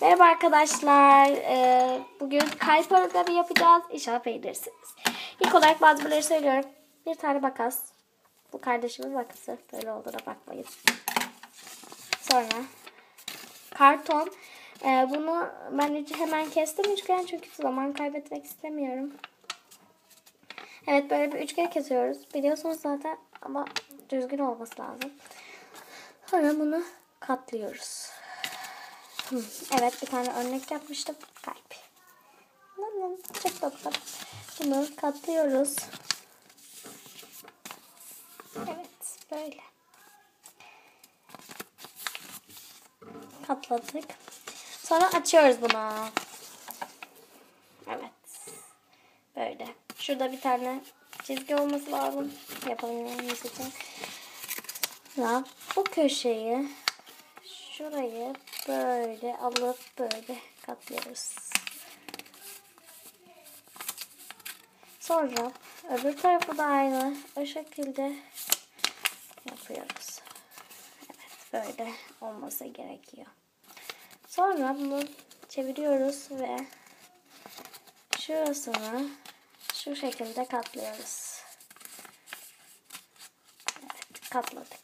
Merhaba arkadaşlar. Ee, bugün kalp origami yapacağız. İnşallah beğenirsiniz. İlk olarak malzemeleri söylüyorum. Bir tane makas. Bu kardeşimin makası. Böyle olduğuna bakmayın. Sonra karton. Ee, bunu ben hemen kestim üçgen çünkü zaman kaybetmek istemiyorum. Evet böyle bir üçgen kesiyoruz. Biliyorsunuz zaten ama düzgün olması lazım. Sonra bunu katlıyoruz. Evet bir tane örnek yapmıştım. Kalp. Çok tatlı. Bunu katlıyoruz. Evet böyle. Katladık. Sonra açıyoruz bunu. Evet. Böyle. Şurada bir tane çizgi olması lazım. Yapabilmemiz için. Sonra bu köşeyi şurayı böyle alıp böyle katlıyoruz. Sonra öbür tarafı da aynı o şekilde yapıyoruz. Evet böyle olması gerekiyor. Sonra bunu çeviriyoruz ve şurasını şu şekilde katlıyoruz. Evet katladık.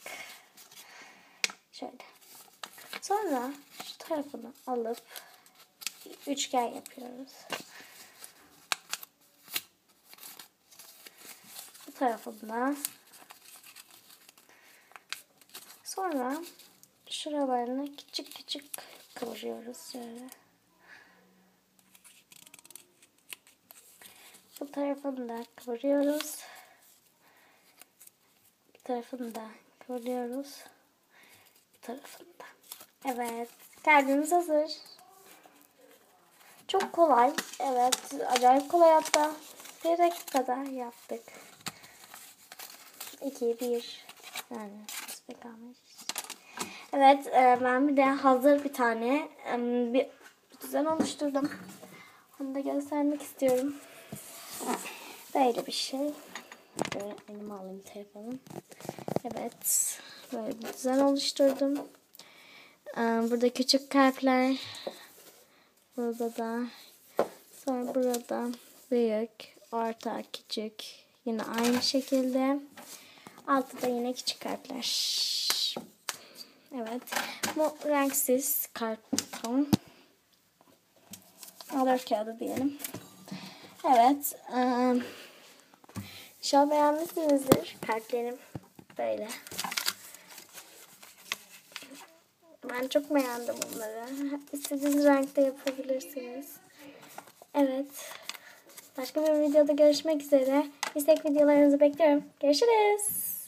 Şöyle. Sonra tarafını alıp üçgen yapıyoruz. Bu tarafında sonra şuralarını küçük küçük kıvırıyoruz şöyle. Bu tarafını da kıvırıyoruz. Bu tarafını da kıvırıyoruz. Bu tarafını da. Evet. Kalbimiz hazır. Çok kolay. Evet. Acayip kolay hatta. Bir dakikada yaptık. İki, bir. Yani nasıl kalmış. Evet. e, Ben bir de hazır bir tane e, bir düzen oluşturdum. Onu da göstermek istiyorum. Böyle bir şey. Böyle elime alayım telefonu. Evet. Böyle bir düzen oluşturdum. Burada küçük kalpler. Burada da. Sonra burada büyük, orta, küçük. Yine aynı şekilde. Altta da yine küçük kalpler. Evet. Bu renksiz karton. Alır kağıdı diyelim. Evet. eee, İnşallah beğenmişsinizdir. Kalplerim böyle. Ben çok beğendim onları. İstediğiniz renkte yapabilirsiniz. Evet. Başka bir videoda görüşmek üzere. İstek videolarınızı bekliyorum. Görüşürüz.